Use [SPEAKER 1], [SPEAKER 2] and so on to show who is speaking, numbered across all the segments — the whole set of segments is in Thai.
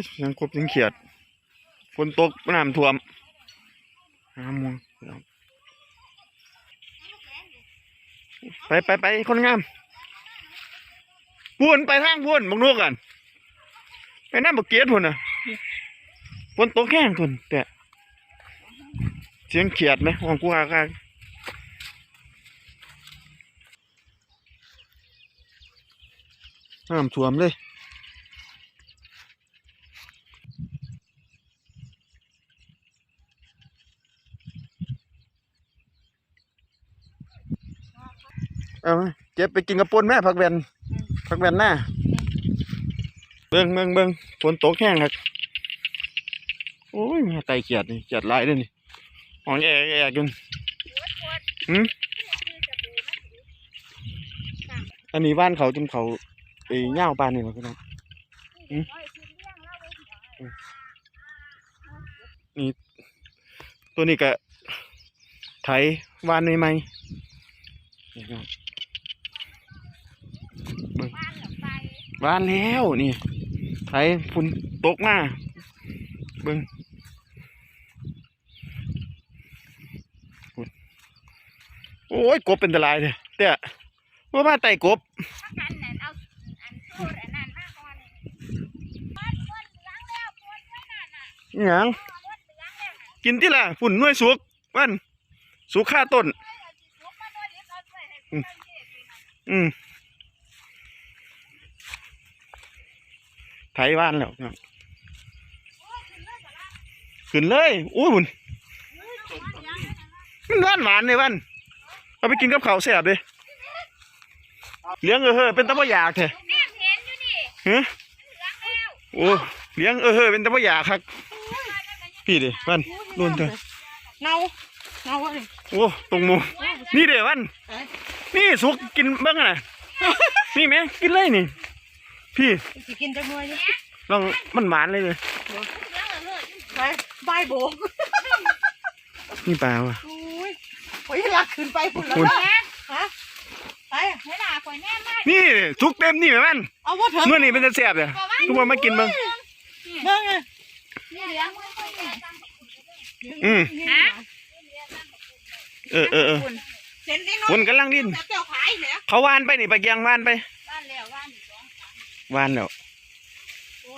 [SPEAKER 1] ยยังครบยังเขียดฝนตกน้ำท่วมน้ำมัวไปไปไปคนงามพูนไปทางพูนบังนูกกันไปน้ำบกเกียดพุ่นน่ะฝนตกแห้งพุ่นแต่เสียงเขียดไหมห้องกูอากาน้ำท่วมเลย เอามาเก็บไปกินกระปุนแม่ผักแวนผักแวนหน้าเบิ่งเบิ่งเบิ่งฝนตกแห้งครับโอ้ยมาไตเกียดนี่เกียดหลายเลยนี่หองแอกแอกจนหืมอันนี้บ้านเขาจนเขาไอ้เง่าวปานนี่เหรอพี่น้องหืมนี่ตัวนี้ก็ไถวานในไม้นี่ครั บานแล้วนี่ไถฝุ่นตกมาเบิ่งฝุ่นโอ้ยกบเป็นตรายเลยเตี้ยว่ามาไต่กบ
[SPEAKER 2] อันนั้นเอาอันสูตรอันนั้นมาก่อนปวดปวดเหลืองแล้วปวดด้วยนั่นน่ะ
[SPEAKER 1] อหย่างกินที่ละฝุ่นน่วยสุกมันสุกค่าต้น
[SPEAKER 2] อ้ยเอาสิสุกมาด้วยเดี๋ยวเอาด้วยให้เพิ่นเทศนี่นะ
[SPEAKER 1] อืม ไถบ้านแล้วครับ
[SPEAKER 2] โอ้ยขึ้นเลยบ่ล่ะ
[SPEAKER 1] ขึ้นเลยอู้หุ่น
[SPEAKER 2] เฮ้ยปวดเหลืองแล้วนะ
[SPEAKER 1] มันหวานหวานเลยวันเอาไปกินกับข้าวแซ่บเลยเลี้ยงเออเฮ้อเป็นตะบ่อยากแท้
[SPEAKER 2] แม่เห็นอยู่นี่
[SPEAKER 1] ฮะ
[SPEAKER 2] เหลืองแล้ว
[SPEAKER 1] โอ้เลี้ยงเออเฮ้อเป็นตะบ่อยากครับพี่ดิวันรุ่นเถอะ
[SPEAKER 3] เนาเนาเลย
[SPEAKER 1] โอ้ตรงหมูนี่เดี๋ยววันนี่สุกกินเบ้างน่ะนี่แม่กินเลยนี่ พี่
[SPEAKER 3] สิกินจังเลย
[SPEAKER 1] ลองมันหวานเลยเลย
[SPEAKER 2] เหลืองแล้วเลย
[SPEAKER 3] ไปใบโบก
[SPEAKER 1] นี่ปลาวะ
[SPEAKER 3] โอ้ยโอ้ยรักขึ้นไปพุ่นแล้ว
[SPEAKER 1] คุณ
[SPEAKER 3] นะฮะไป
[SPEAKER 2] เวลาข่อยแน่มาก
[SPEAKER 1] นี่สุกเต็มนี่แม่มัน
[SPEAKER 3] เอาว่าเถอะ
[SPEAKER 1] เมื่อนี่เป็นจะแซ่บเลยทุกคนมากินเบ้าง
[SPEAKER 3] เบิ่งไง
[SPEAKER 2] นี่เหลืองไม่ค่อยแน่
[SPEAKER 1] อืม
[SPEAKER 2] ฮะ
[SPEAKER 1] เออเออเออ
[SPEAKER 3] เส้นนี้
[SPEAKER 1] คนกำลังดิ้น
[SPEAKER 3] แต่เจ้าขายเนี่ย
[SPEAKER 1] เขาวานไปนี่ไปเกียงวานไป
[SPEAKER 2] บ้านแล้ วบ้านอีกสอง
[SPEAKER 1] วานแล้ว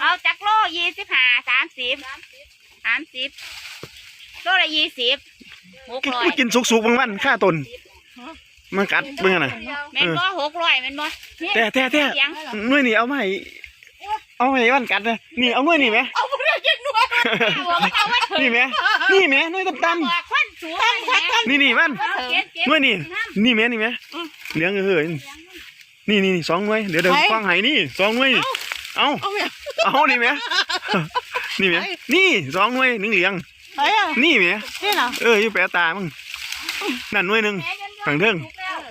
[SPEAKER 2] เอาจักโลยี่สิบห้าสามสิบสามสิบโลละยี่สิบหกร้อย
[SPEAKER 1] กูกินสุกๆบางวันค่าตนมันกัดเบิ่งอะน่ะ
[SPEAKER 2] แม่นบ่หกร้อยแม่นบ่
[SPEAKER 1] แต่แต่แต่
[SPEAKER 2] เสียง
[SPEAKER 1] หน่วยนี่เอามาให้เอามาให้วันกัดนะนี่เอาหน่วยนี่ไหม
[SPEAKER 3] เอาพวกเรากินด้วย
[SPEAKER 2] บอกเอาไว้เถอะ
[SPEAKER 1] นี่ไหมนี่ไหมหน่วยตำ
[SPEAKER 2] บอกควันสูงไปแม่
[SPEAKER 1] ๆนี่นี่มัน
[SPEAKER 2] เก็บเก็บ
[SPEAKER 1] หน่วยนี่นี่ไหมนี่ไหมเลี้ยงเฮ้ย นี่นี่นี่สองหน่วยเดี๋ยวเดี๋ยวฟังให้นี่สองหน่วยนี่เอา
[SPEAKER 3] เอาเนี่ย
[SPEAKER 1] เอานี่ไหมนี่ไหมนี่สองหน่วยหนึ่งเหลียง
[SPEAKER 3] ไปอะ
[SPEAKER 1] นี่ไหม
[SPEAKER 3] นี่เหรอ
[SPEAKER 1] เอออยู่แปะตามึงนั่นหน่วยหนึ่งฝั่งเทิง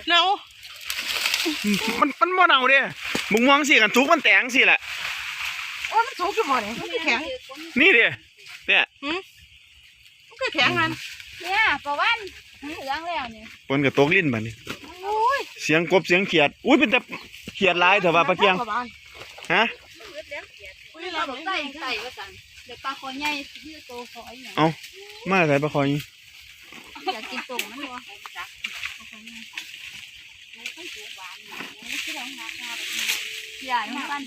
[SPEAKER 3] เนา
[SPEAKER 1] มันมันบ่เน่าเด้มึงมองสิกันทุกมันแตงสิแหละ
[SPEAKER 3] โอ้มันสูงขึ้นมาเนี่ยมันคือแข็ง
[SPEAKER 1] นี่เด้เนี่ย
[SPEAKER 3] มันคือแข็งมัน
[SPEAKER 2] เนี่ยประวันเหลืองแล้วนี่
[SPEAKER 1] ฝนกับตกลิ้นบัดนี้
[SPEAKER 3] โอ้ย
[SPEAKER 1] เสียงกบเสียงเขียด อุ้ยเป็นแต่เขียดหลายเถอะว่าปะเกียง ฮะ
[SPEAKER 3] อุ้ยเราแบบ
[SPEAKER 2] ใส่ใส่ว่าสั่นเด็กปลาคอใหญ่ที่โตคอยเนี่ย
[SPEAKER 1] มาใส่ปลาคอย
[SPEAKER 2] อยากกินตรงมันบ่จักใหญ่มันปั้น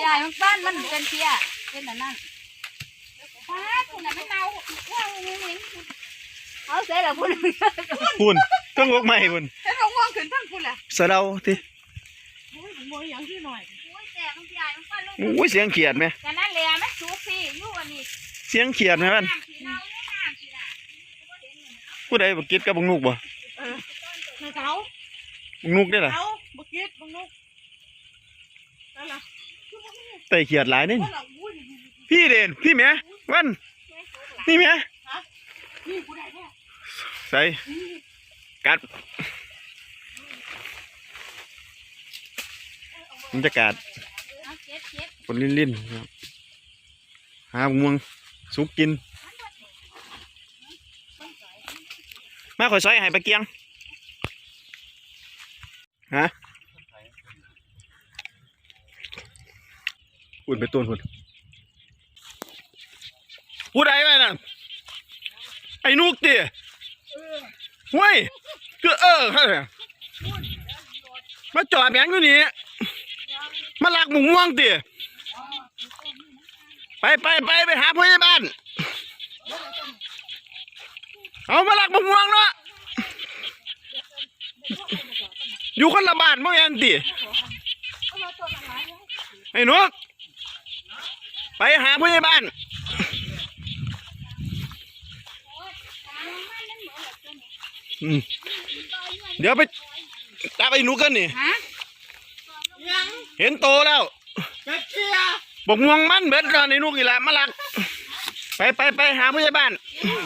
[SPEAKER 2] ใหญ่มันปั้นมันเป็นเพียเป็นแบบนั้นป้าคุณน่ะไม่เมาว่างงงเอาเสร็จแล้วคุณ
[SPEAKER 1] พุ่น ต้องงกใหม่พุ่น
[SPEAKER 3] เห็นเราว่างขึ้นทั้งคุณแหละ
[SPEAKER 1] สะเดาที
[SPEAKER 3] โอ้ยผมบอกอย่างที่หน่อย
[SPEAKER 2] โอ้ยแต่มันใหญ่มันปั้นลง
[SPEAKER 1] อุ้ยเสียงเขียดไหม
[SPEAKER 2] กันนั่นเลยมันสูงสิอยู่อันนี้
[SPEAKER 1] เสียงเขียดไหมมัน
[SPEAKER 2] น้ำสีเราเนี่ยน้ำสีละ
[SPEAKER 1] ผู้ใดบักกิดกับบักนุกบ่
[SPEAKER 3] เออในเขา
[SPEAKER 1] บักนุกได้ล่ะ
[SPEAKER 3] เขาบุกิดบุกนุกนั่นแหละ
[SPEAKER 1] ไต่เขียดหลายนี่
[SPEAKER 3] ว่าเราอุ้ย
[SPEAKER 1] พี่เด่นพี่แหม่วันนี่แหม่
[SPEAKER 3] นี่กูได้เนี่ย
[SPEAKER 1] ใส่ กัดบรรยากาศ
[SPEAKER 2] เอาเก็บเก็บ
[SPEAKER 1] ฝนลิ่นๆครับหาบักม่วงสุกกิน มาข่อยซอยให้ปลาเกียงฮะอุ่นไปต้นหุ่นผู้ใดไปน่ะไอ้นุกติเว้ย คือเออเขาเนี่ยมาจอดแบงอยู่นี่มาลักหมุงม่วงติไปไปไปไปหาพยาบาลเอามาลักหมุงม่วงเนาะอยู่คนละบ้านบ่แม่นติไอ้นุกไปหาพยาบาลอืม เดี๋ยวไปจับไอ้หนูกันนี่
[SPEAKER 2] ฮะ
[SPEAKER 3] ยัง
[SPEAKER 1] เห็นโตแล้ว
[SPEAKER 3] เป็ดเชีย
[SPEAKER 1] บอกม่วงมันเบ็ดรอนไอ้หนูกี่ละมาลัก ไปไปไปหาผู้ใหญ่บ้าน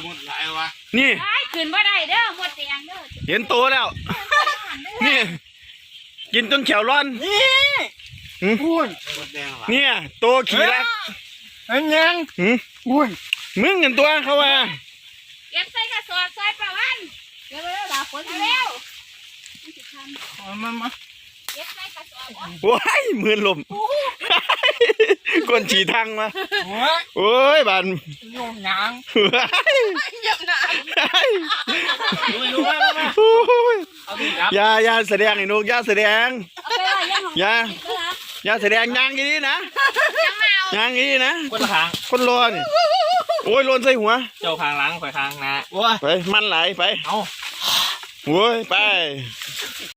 [SPEAKER 3] หมดหลายวะ
[SPEAKER 1] นี่
[SPEAKER 2] ได้ขึ้นบ่ได้เด้อหมดแดงเด้อ
[SPEAKER 1] เห็นโตแล้ว นี่ กินจนเขียวร้อน
[SPEAKER 3] นี่
[SPEAKER 1] หืม
[SPEAKER 3] พูนหมดแดงละ
[SPEAKER 1] เนี่ย โตขี่ละ
[SPEAKER 3] อันยัง
[SPEAKER 1] หืม
[SPEAKER 3] พูน
[SPEAKER 1] มึงเห็นตัวเขาว่า
[SPEAKER 2] เก็บใส่กระสอบใส่ประวันเดี๋ยวเร็วๆดาฝนเร็ว
[SPEAKER 3] เอามามา
[SPEAKER 2] เก็บใส่กระสอบ
[SPEAKER 1] โอ้ยมือลมก้นฉี่ทางมา
[SPEAKER 3] โอ้ย
[SPEAKER 1] โอ้ยบาน
[SPEAKER 3] โยงหยัง
[SPEAKER 1] เฮ้ย
[SPEAKER 3] ดูดูมามา
[SPEAKER 1] โอ้ย
[SPEAKER 3] เอาดิครับ
[SPEAKER 1] อย่าอย่าแสดงไอ้หนูอย่าแสดง
[SPEAKER 2] เอาไปไว้ยังของ
[SPEAKER 1] อย่า
[SPEAKER 2] ก็ละ
[SPEAKER 1] อย่าแสดงยางอย่างนี้นะ
[SPEAKER 2] ยังมาเอา
[SPEAKER 1] ยางอย่างนี้นะ
[SPEAKER 4] คนละคาง
[SPEAKER 1] คนรอนี่โอ้ยโลนใส่หัว
[SPEAKER 4] เจ้าคางหล้างข่อยคางหนะ
[SPEAKER 3] โอ้ย
[SPEAKER 1] ไปมันไหลไป
[SPEAKER 4] เอา
[SPEAKER 1] โว้ยไป